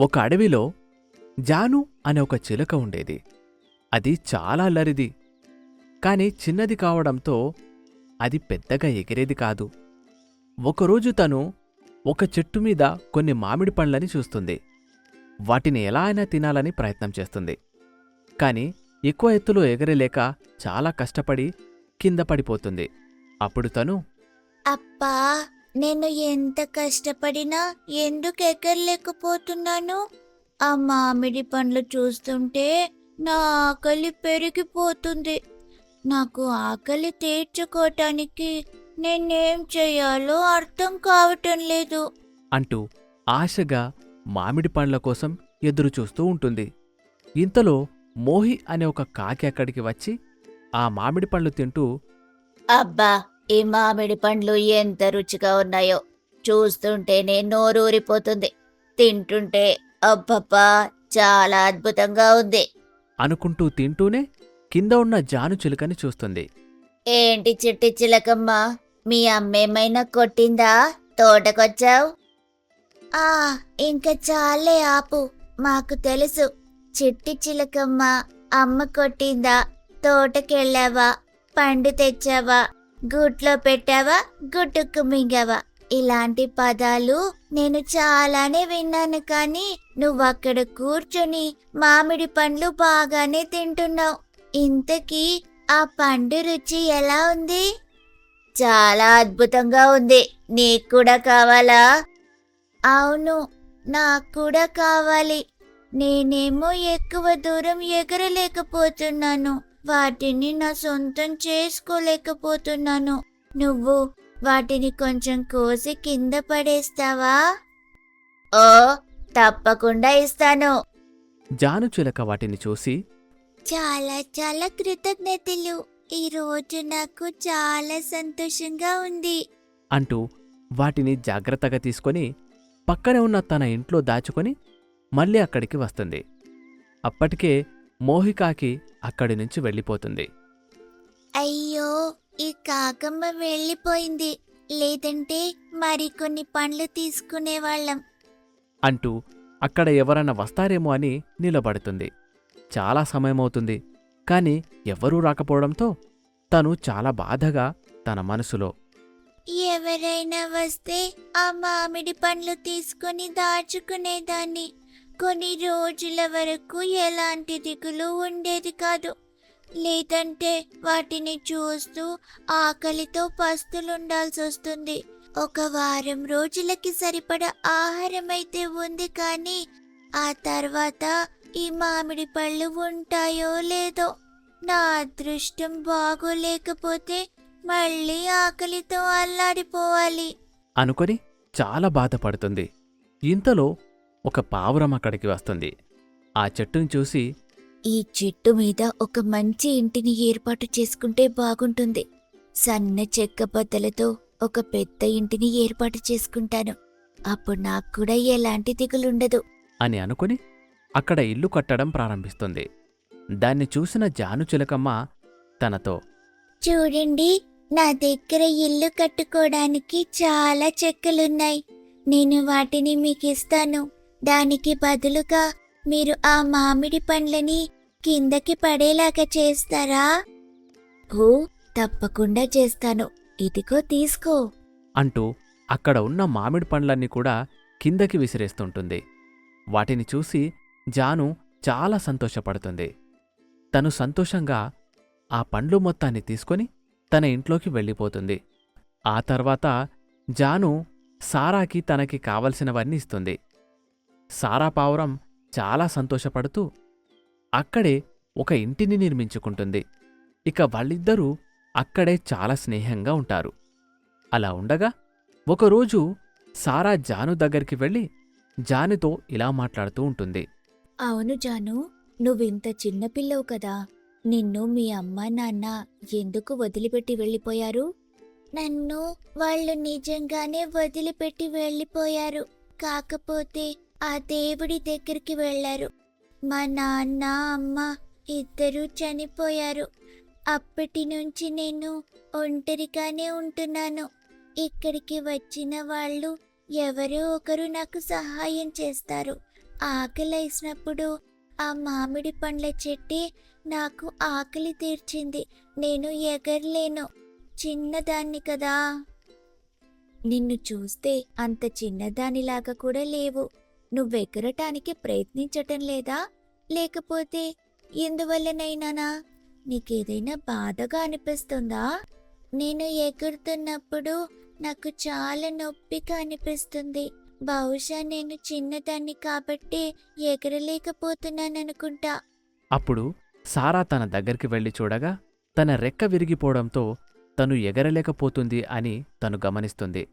ఒక అడవిలో జాను అనే ఒక చిలుక ఉండేది. అది చాలా అల్లరిది. కాని చిన్నది కావడంతో అది పెద్దగా ఎగిరేది కాదు. ఒకరోజు తను ఒక చెట్టు మీద కొన్ని మామిడి పండ్లని చూస్తుంది. వాటిని ఎలా అయినా తినాలని ప్రయత్నం చేస్తుంది. కాని ఎక్కువ ఎత్తులో ఎగరలేక చాలా కష్టపడి కింద పడిపోతుంది. అప్పుడు తను అప్పా నేను ఎంత కష్టపడినా ఎందుకు ఎగరలేకపోతున్నాను ఆ మామిడి పండ్లు చూస్తుంటే నా ఆకలి పెరిగిపోతుంది. నాకు ఆకలి తీర్చుకోవటానికి నేనేం చేయాలో అర్థం కావటం లేదు. అంటూ ఆశగా మామిడి పండ్ల కోసం ఎదురుచూస్తూ ఉంటుంది. ఇంతలో మోహి అనే ఒక కాకి అక్కడికి వచ్చి ఆ మామిడి పండ్లు తింటూ అబ్బా ఈ మామిడి పండ్లు ఎంత రుచిగా ఉన్నాయో చూస్తుంటేనే నోరూరిపోతుంది. తింటుంటే అబ్బబ్బా చాలా అద్భుతంగా ఉంది. అనుకుంటూ తింటూనే కింద ఉన్న జాను చిలుకని చూస్తుంది. ఏంటి చిట్టి చిలకమ్మ? మీ అమ్మేమైనా కొట్టిందా? తోటకొచ్చావు? ఆ ఇంకా చాలే ఆపు మాకు తెలుసు. చిట్టి చిలకమ్మ అమ్మ కొట్టిందా? తోటకెళ్ళావా? పండు తెచ్చావా? గుట్లో పెట్టావా? గుట్టుకు మింగావా? ఇలాంటి పదాలు నేను చాలానే విన్నాను కానీ నువ్వు అక్కడ కూర్చొని మామిడి పండ్లు బాగానే తింటున్నావు. ఇంతకీ ఆ పండు రుచి ఎలా ఉంది? చాలా అద్భుతంగా ఉంది. నీకు కూడా కావాలా? అవును నాకు కూడా కావాలి. నేనేమో ఎక్కువ దూరం ఎగరలేకపోతున్నాను. వాటిని నా సొంతం చేసుకోలేకపోతున్నాను. నువ్వు వాటిని కొంచెం కోసి కింద పడేస్తావా? ఓ తప్పకుండా ఇస్తాను. జాను చిలుక వాటిని చూసి చాలా చాలా కృతజ్ఞతలు. ఈ రోజు నాకు చాలా సంతోషంగా ఉంది. అంటూ వాటిని జాగ్రత్తగా తీసుకొని పక్కనే ఉన్న తన ఇంట్లో దాచుకొని మళ్ళీ అక్కడికి వస్తుంది. అప్పటికే మోహికాకి అక్కడి నుంచి వెళ్ళిపోతుంది. అయ్యో ఈ కాకమ్మ వెళ్ళిపోయింది. లేదంటే మరికొన్ని పండ్లు తీసుకునేవాళ్ళం. అంటూ అక్కడ ఎవరన్నా వస్తారేమో అని నిలబడుతుంది. చాలా సమయమవుతుంది. కాని ఎవ్వరూ రాకపోవడంతో తను చాలా బాధగా తన మనసులో ఎవరైనా వస్తే ఆ మామిడి పండ్లు తీసుకుని దాచుకునేదాన్ని. కొన్ని రోజుల వరకు ఎలాంటి దిగులు ఉండేది కాదు. లేదంటే వాటిని చూస్తూ ఆకలితో పస్తులుండాల్సి వస్తుంది. ఒక వారం రోజులకి సరిపడ ఆహారం అయితే ఉంది కానీ ఆ తర్వాత ఈ మామిడి పళ్ళు ఉంటాయో లేదో నా అదృష్టం బాగోలేకపోతే మళ్ళీ ఆకలితో అల్లాడిపోవాలి. అనుకొని చాలా బాధపడుతుంది. ఇంతలో ఒక పావురం అక్కడికి వస్తుంది. ఆ చెట్టుని చూసి ఈ చెట్టు మీద ఒక మంచి ఇంటిని ఏర్పాటు చేసుకుంటే బాగుంటుంది. సన్న చెక్క బద్దలతో ఒక పెద్ద ఇంటిని ఏర్పాటు చేసుకుంటాను. అప్పుడు నాకు కూడా ఎలాంటి దిగులుండదు. అని అనుకుని అక్కడ ఇల్లు కట్టడం ప్రారంభిస్తుంది. దాన్ని చూసిన జాను చిలకమ్మ తనతో చూడండి నా దగ్గర ఇల్లు కట్టుకోవడానికి చాలా చెక్కలున్నాయి. నేను వాటిని మీకు ఇస్తాను దానికి బదులుగా మీరు ఆ మామిడి పండ్లని కిందకి పడేలాగా చేస్తారా? ఓ తప్పకుండా చేస్తాను. ఇదిగో తీసుకో. అంటూ అక్కడ ఉన్న మామిడి పండ్లన్నీ కూడా కిందకి విసిరేస్తుంటుంది. వాటిని చూసి జాను చాలా సంతోషపడుతుంది. తను సంతోషంగా ఆ పండ్లు మొత్తాన్ని తీసుకొని తన ఇంట్లోకి వెళ్ళిపోతుంది. ఆ తర్వాత జాను సారాకి తనకి కావలసినవన్నీ ఇస్తుంది. సారా పావురం చాలా సంతోషపడుతూ అక్కడే ఒక ఇంటిని నిర్మించుకుంటుంది. ఇక వాళ్ళిద్దరూ అక్కడే చాలా స్నేహంగా ఉంటారు. అలా ఉండగా ఒకరోజు సారా జాను దగ్గరికి వెళ్ళి జానుతో ఇలా మాట్లాడుతూ ఉంటుంది. అవును జాను నువ్వింత చిన్నపిల్లవు కదా. నిన్ను మీ అమ్మ నాన్న ఎందుకు వదిలిపెట్టి వెళ్ళిపోయారు? నన్ను వాళ్ళు నిజంగానే వదిలిపెట్టి వెళ్ళిపోయారు. కాకపోతే ఆ దేవుడి దగ్గరికి వెళ్ళారు. మా నాన్న అమ్మ ఇద్దరూ చనిపోయారు. అప్పటి నుంచి నేను ఒంటరిగానే ఉంటున్నాను. ఇక్కడికి వచ్చిన వాళ్ళు ఎవరో ఒకరు నాకు సహాయం చేస్తారు. ఆకలేసినప్పుడు ఆ మామిడి పండ్ల చెట్టే నాకు ఆకలి తీర్చింది. నేను ఎగరలేను. చిన్నదాన్ని కదా. నిన్ను చూస్తే అంత చిన్నదానిలాగా కూడా లేవు. నువ్వెగరటానికి ప్రయత్నించటం లేదా? లేకపోతే ఎందువల్లనైనానా నీకేదైనా బాధగా అనిపిస్తుందా? నేను ఎగురుతున్నప్పుడు నాకు చాలా నొప్పిగా అనిపిస్తుంది. బహుశా నేను చిన్నదాన్ని కాబట్టి ఎగరలేకపోతున్నాననుకుంటా. అప్పుడు సారా తన దగ్గరికి వెళ్ళి చూడగా తన రెక్క విరిగిపోవడంతో తను ఎగరలేకపోతుంది అని తను గమనిస్తుంది.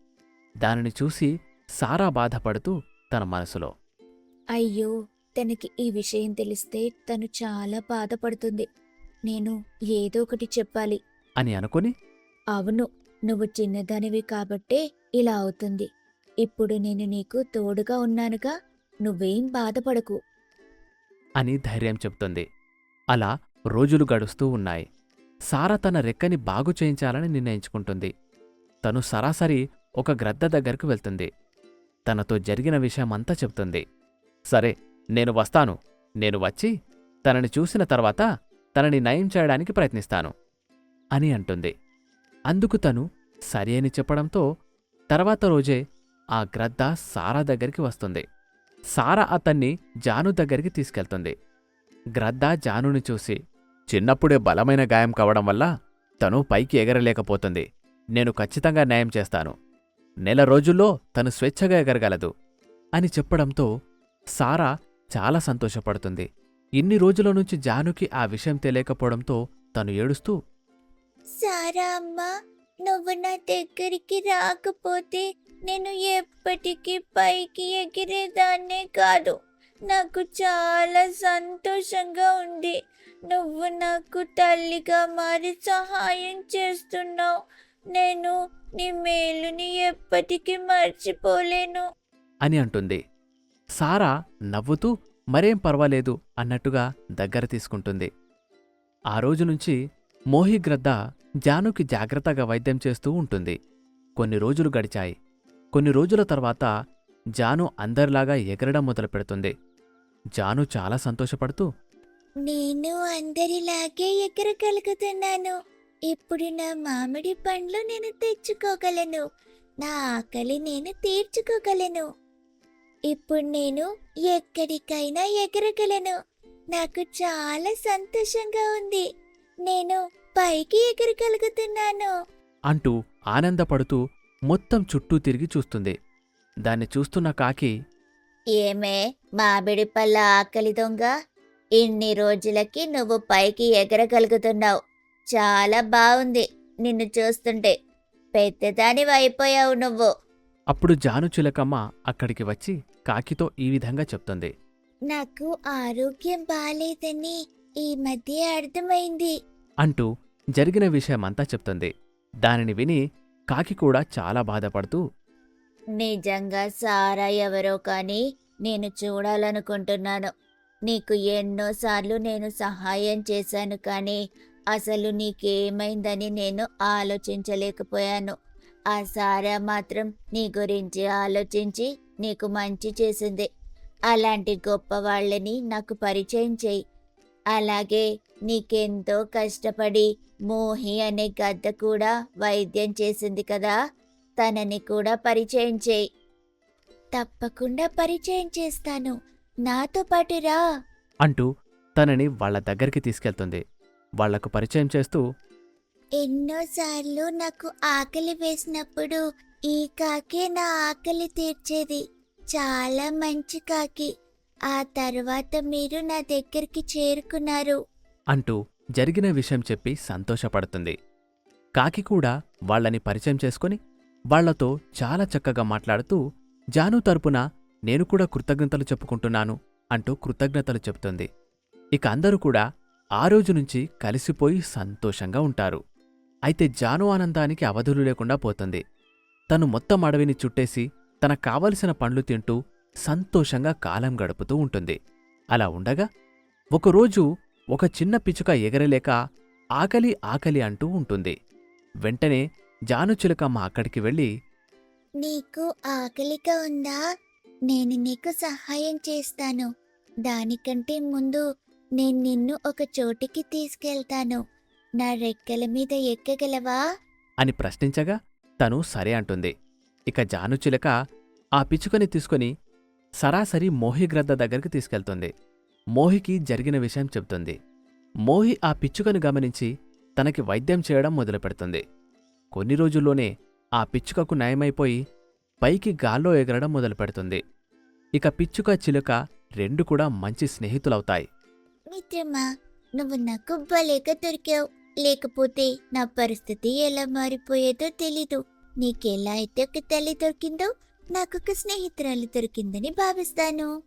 దానిని చూసి సారా బాధపడుతూ తన మనసులో. అయ్యో తనకి ఈ విషయం తెలిస్తే తను చాలా బాధపడుతుంది. నేను ఏదో ఒకటి చెప్పాలి. అని అనుకుని? అవును నువ్వు చిన్నదానివి కాబట్టే ఇలా అవుతుంది. ఇప్పుడు నేను నీకు తోడుగా ఉన్నానుగా నువ్వేం బాధపడకు. అని ధైర్యం చెప్తుంది అలా రోజులు గడుస్తూ ఉన్నాయి. సారా తన రెక్కని బాగు చేయించాలని నిర్ణయించుకుంటుంది. తను సరాసరి ఒక గ్రద్ద దగ్గరకు వెళ్తుంది. తనతో జరిగిన విషయమంతా చెప్తుంది. సరే నేను వస్తాను. నేను వచ్చి తనని చూసిన తర్వాత తనని నయం చేయడానికి ప్రయత్నిస్తాను అని అంటుంది. అందుకు తను సరి అని చెప్పడంతో తర్వాత రోజే ఆ గ్రద్ద సారా దగ్గరికి వస్తుంది. సారా అతన్ని జాను దగ్గరికి తీసుకెళ్తుంది. గ్రద్ద జానుని చూసి చిన్నప్పుడే బలమైన గాయం కావడం వల్ల తను పైకి ఎగరలేకపోతుంది. నేను ఖచ్చితంగా న్యాయం చేస్తాను. నెల రోజుల్లో తను స్వేచ్ఛగా ఎగరగలదు అని చెప్పడంతో సారా చాలా సంతోషపడుతుంది. ఇన్ని రోజుల నుంచి జానుకి ఆ విషయం తెలియకపోవడంతో తను ఏడుస్తూ సారా నువ్వు నా దగ్గరికి రాకపోతే నేను ఎప్పటికీ పైకి ఎగిరేదాన్నే కాదు. నాకు చాలా సంతోషంగా ఉంది. నువ్వు నాకు తల్లిగా మారి సహాయం చేస్తున్నావు. నేను నీ మేలుని ఎప్పటికీ మర్చిపోలేను. అని అంటుంది. సారా నవ్వుతూ మరేం పర్వాలేదు అన్నట్టుగా దగ్గర తీసుకుంటుంది. ఆ రోజు నుంచి మోహిగ్రద్ద జానుకి జాగ్రత్తగా వైద్యం చేస్తూ ఉంటుంది. కొన్ని రోజులు గడిచాయి. కొన్ని రోజుల తర్వాత జాను అందరిలాగా ఎగరడం మొదలుపెడుతుంది. జాను చాలా సంతోషపడుతూ నేను అందరిలాగే ఎగరగలుగుతున్నాను. ఇప్పుడు నా మామిడి పండ్లు నేను తెచ్చుకోగలను. నా ఆకలి నేను తీర్చుకోగలను. ఇప్పుడు నేను ఎక్కడికైనా ఎగరగలను. నాకు చాలా సంతోషంగా ఉంది. నేను పైకి ఎగరగలుగుతున్నాను. అంటూ ఆనందపడుతూ మొత్తం చుట్టూ తిరిగి చూస్తుంది. దాన్ని చూస్తున్న కాకి ఏమే మామిడి పళ్ళ ఆకలి దొంగ? ఇన్ని రోజులకి నువ్వు పైకి ఎగరగలుగుతున్నావు. చాలా బాగుంది నిన్ను చూస్తుంటే. పెద్దదానివి అయిపోయావు నువ్వు. అప్పుడు జాను చిలకమ్మ అక్కడికి వచ్చి కాకితో ఈ విధంగా చెప్తుంది. నాకు ఆరోగ్యం బాలేదని ఈ మధ్య అర్థమైంది. అంటూ జరిగిన విషయమంతా చెప్తుంది. దానిని విని కాకి కూడా చాలా బాధపడుతూ నిజంగా సారా ఎవరో కానీ నేను చూడాలనుకుంటున్నాను. నీకు ఎన్నోసార్లు నేను సహాయం చేశాను కానీ అసలు నీకేమైందని నేను ఆలోచించలేకపోయాను. ఆ సారా మాత్రం నీ గురించి ఆలోచించి నీకు మంచి చేసింది. అలాంటి గొప్ప వాళ్ళని నాకు పరిచయం చేయి. అలాగే నీకెంతో కష్టపడి మోహి అనే గద్ద కూడా వైద్యం చేసింది కదా తనని కూడా పరిచయం చేయి. తప్పకుండా పరిచయం చేస్తాను. నాతో పాటు రా. అంటూ తనని వాళ్ళ దగ్గరికి తీసుకెళ్తుంది. వాళ్ళకు పరిచయం చేస్తూ ఎన్నోసార్లు నాకు ఆకలి వేసినప్పుడు ఈ కాకే నా ఆకలి తీర్చేది. చాలా మంచి కాకి. ఆ తర్వాత మీరు నా దగ్గరికి చేరుకున్నారు. అంటూ జరిగిన విషయం చెప్పి సంతోషపడుతుంది. కాకి కూడా వాళ్ళని పరిచయం చేసుకొని వాళ్ళతో చాలా చక్కగా మాట్లాడుతూ జాను తరపున నేను కూడా కృతజ్ఞతలు చెప్పుకుంటున్నాను అంటూ కృతజ్ఞతలు చెప్తుంది. ఇక అందరూ కూడా ఆ రోజు నుంచి కలిసిపోయి సంతోషంగా ఉంటారు. అయితే జాను ఆనందానికి అవధులు లేకుండా పోతుంది. తను మొత్తం అడవిని చుట్టేసి తన కావలసిన పండ్లు తింటూ సంతోషంగా కాలం గడుపుతూ ఉంటుంది. అలా ఉండగా ఒకరోజు ఒక చిన్న పిచ్చుక ఎగరలేక ఆకలి ఆకలి అంటూ ఉంటుంది. వెంటనే జానుచిలకమ్మ అక్కడికి వెళ్ళి నీకు ఆకలిగా ఉందా? నేను నీకు సహాయం చేస్తాను. దానికంటే ముందు నేను నిన్ను ఒక చోటికి తీసుకెళ్తాను. నా రెక్కల మీద ఎక్కగలవా? అని ప్రశ్నించగా తను సరే అంటుంది. ఇక జానుచిలక ఆ పిచ్చుకని తీసుకుని సరాసరి మోహిగ్రద్ద దగ్గరికి తీసుకెళ్తుంది. మోహికి జరిగిన విషయం చెబుతుంది. మోహి ఆ పిచ్చుకను గమనించి తనకి వైద్యం చేయడం మొదలుపెడుతుంది. కొన్ని రోజుల్లోనే ఆ పిచ్చుకకు నయమైపోయి పైకి గాల్లో ఎగరడం మొదలుపెడుతుంది. ఇక పిచ్చుక చిలుక రెండు కూడా మంచి స్నేహితులవుతాయి. మిత్రమా నువ్వు నాకు భలేక దొరికావు లేకపోతే నా పరిస్థితి ఎలా మారిపోయేదో తెలీదు. నీకెలా అయితే ఒక తల్లి దొరికిందో నాకు ఒక స్నేహితురాలు దొరికిందని భావిస్తాను.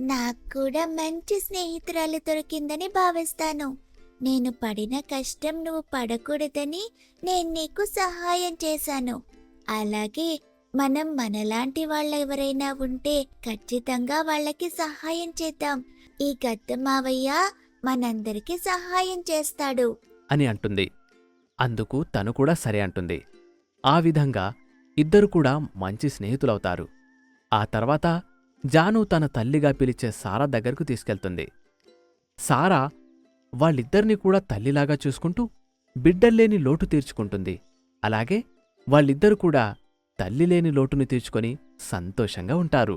నాకు కూడా మంచి స్నేహితురాలు దొరికిందని భావిస్తాను. నేను పడిన కష్టం నువ్వు పడకూడదని నేను నీకు సహాయం చేశాను. అలాగే మనం మనలాంటి వాళ్ళ ఎవరైనా ఉంటే ఖచ్చితంగా వాళ్ళకి సహాయం చేద్దాం. ఈ గద్ద మావయ్య మనందరికీ సహాయం చేస్తాడు. అని అంటుంది. అందుకు తను కూడా సరే అంటుంది. ఆ విధంగా ఇద్దరు కూడా మంచి స్నేహితులవుతారు. ఆ తర్వాత జాను తన తల్లిగా పిలిచే సారా దగ్గరకు తీసుకెళ్తుంది. సారా వాళ్ళిద్దరినీ కూడా తల్లిలాగా చూసుకుంటూ బిడ్డల్లేని లోటు తీర్చుకుంటుంది. అలాగే వాళ్ళిద్దరు కూడా తల్లి లేని లోటుని తీర్చుకొని సంతోషంగా ఉంటారు.